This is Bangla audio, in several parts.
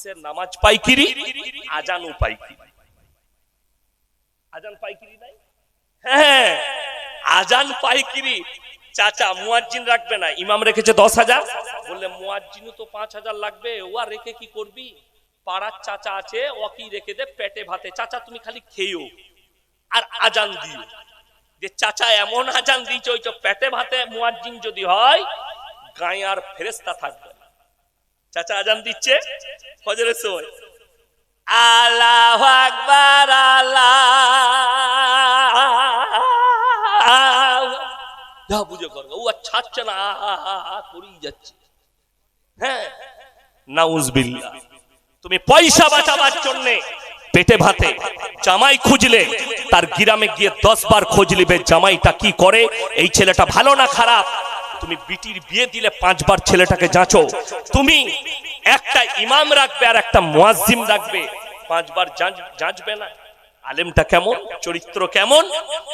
সে নামাজ পাইকিরি আজানও পাইকিরি। আজান পাইকিরি নাই? হ্যাঁ আজান পাইকিরি। চাচা, মুয়াজ্জিন রাখবে না, ইমাম রেখেছে দশ হাজার। বললে, মুয়াজ্জিনও তো পাঁচ হাজার লাগবে ও আর রেখে কি করবি? পাড়ার চাচা আছে ও কি রেখে দে, পেটে ভাতে। চাচা, তুমি খালি খেয়েও, আর আজান দিও। যে চাচা এমন আজান দিয়েছে, ওই তো পেটে ভাতে মুয়াজ্জিন যদি হয়, গায়ে আর ফেরেস্তা থাকবে। চাচা আজান দিচ্ছে? ফজরের সময়। আল্লাহ আকবার আল্লাহ বুঝে ও ছাড়ছে না আ, আ, আ, আ করেই যাচ্ছে। হ্যাঁ তুমি পয়সা বাঁচাবার জন্য পেটে ভাতে জামাই খুঁজলে তার গিরামে গিয়ে দশ বার খোঁজ নিবে জামাইটা কি করে? এই ছেলেটা ভালো না খারাপ? তুমি বিটির বিয়ে দিলে পাঁচবার ছেলেটাকে যাচো। তুমি একটা ইমাম রাখবে আর একটা মুয়াজ্জিম রাখবে। পাঁচবার যাচ- যাচবে না। আলেমটা কেমন? চরিত্র কেমন?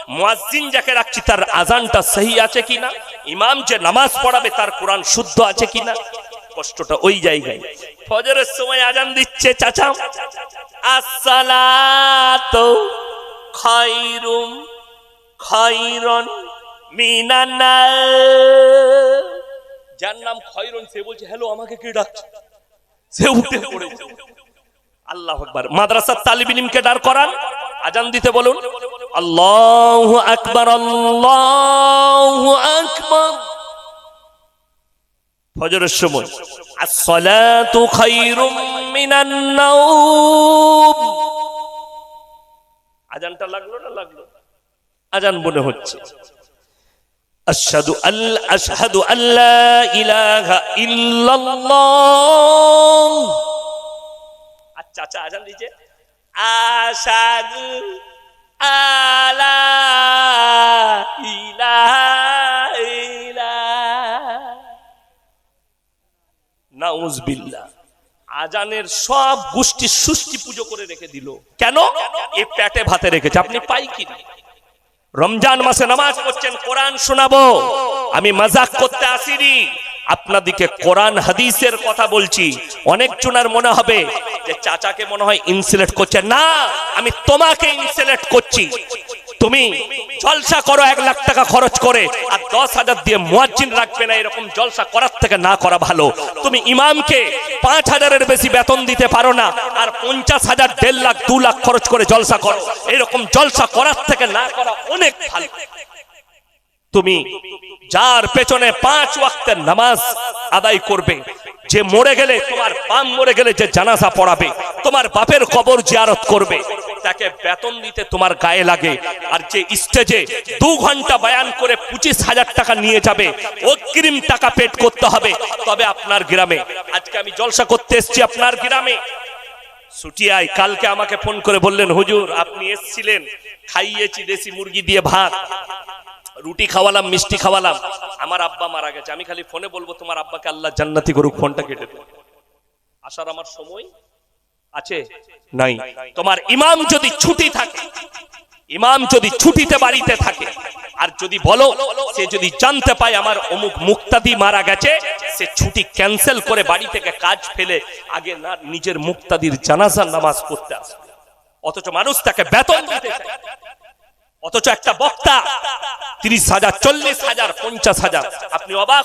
মুয়াজ্জিন যাকে রাখছি, তার আজানটা সহি আছে কিনা? ইমাম যে নামাজ পড়াবে, তার কোরআন শুদ্ধ আছে কিনা? কষ্টটা ওই জায়গায়। ফজরের সময় আজান দিচ্ছে, চাচা। আসসালাতু খায়রুম খায়রন মিনান্না যার নাম খয়রন, সে বলছে, হ্যালো, আমাকে কে ডাকছে? সে উঠে পড়েছে আল্লাহ আকবার। মাদ্রাসার তালিব ইলমকে দাঁড় করান। আজান দিতে বলুন। আল্লাহু আকবার আল্লাহু আকবার। ফজরের সময়। আসসালাতু খায়রুম মিনান নাওম। আজানটা লাগল না লাগল? আজান মনে হচ্ছে। আশহাদু আল্লা আশহাদু আল্লা ইলাহা ইল্লাল্লাহ। আর চাচা আজান দিয়েছে, আশহাদু আলা ইল্লাল্লাহ। নাউজবিল্লাহ আজানের সব গোষ্ঠী সুষ্টি পুজো করে রেখে দিল। কেন? এ পেটে ভাতে রেখেছে। আপনি পাই কি রমজান মাসে নামাজ পড়ছেন, কোরআন শোনাবো। আমি মজাক করতে আসিনি। আপনাদিকে কোরআন হাদিসের কথা বলছি। অনেক জনের মনে হবে যে চাচাকে মনে হয় ইনসুলেট করছে। না, আমি তোমাকে ইনসুলেট করছি। তুমি জলসা করো, এক লাখ টাকা খরচ করে, আর দশ হাজার দিয়ে মুয়াজ্জিন রাখবে না, এরকম জলসা করার থেকে না করা ভালো। তুমি ইমামকে পাঁচ হাজারের বেশি বেতন দিতে পারো না, আর পঞ্চাশ হাজার, দেড় লাখ, দু লাখ খরচ করে জলসা করো। এরকম জলসা করার থেকে না করা অনেক ভালো। তুমি যার পেছনে পাঁচ ওয়াক্তের নামাজ আদায় করবে, যে মরে গেলে, তোমার পাম মরে গেলে যে জানাজা পড়াবে, তোমার বাপের কবর জিয়ারত করবে তাকে বেতন দিতে তোমার গায়ে লাগে। আর যে স্টেজে দু ঘণ্টা বয়ান করে পঁচিশ হাজার টাকা নিয়ে যাবে, অগ্রিম টাকা পেড করতে হবে। তবে আপনার গ্রামে, আজকে আমি জলসা করতে এসেছি আপনার গ্রামে। সুটিয়ায় কালকে আমাকে ফোন করে বললেন, হুজুর, আপনি এসছিলেন, খাইয়েছি দেশি মুরগি দিয়ে ভাত। রুটি খাওয়ালাম, মিষ্টি খাওয়ালাম। আমার আব্বা মারা গেছে। আমি খালি ফোনে বলব, তোমার আব্বাকে আল্লাহ জান্নাতি করুক ফোনটা কেটে দেবো। আসার আমার সময় আছে? নাই। তোমার ইমাম যদি ছুটি থাকে ইমাম যদি ছুটিতে বাড়িতে থাকে আর যদি বলো সে যদি জানতে পায় আমার অমুক মুক্তাদি মারা গেছে সে ছুটি ক্যান্সেল করে বাড়ি থেকে কাজ ফেলে আগে না নিজের মুক্তাদির জানাজার নামাজ পড়তে আসবে। অথচ মানুষ তাকে বেতন দিতে অথচ একটা বক্তা তিরিশ হাজার চল্লিশ হাজার পঞ্চাশ হাজার আপনি অবাক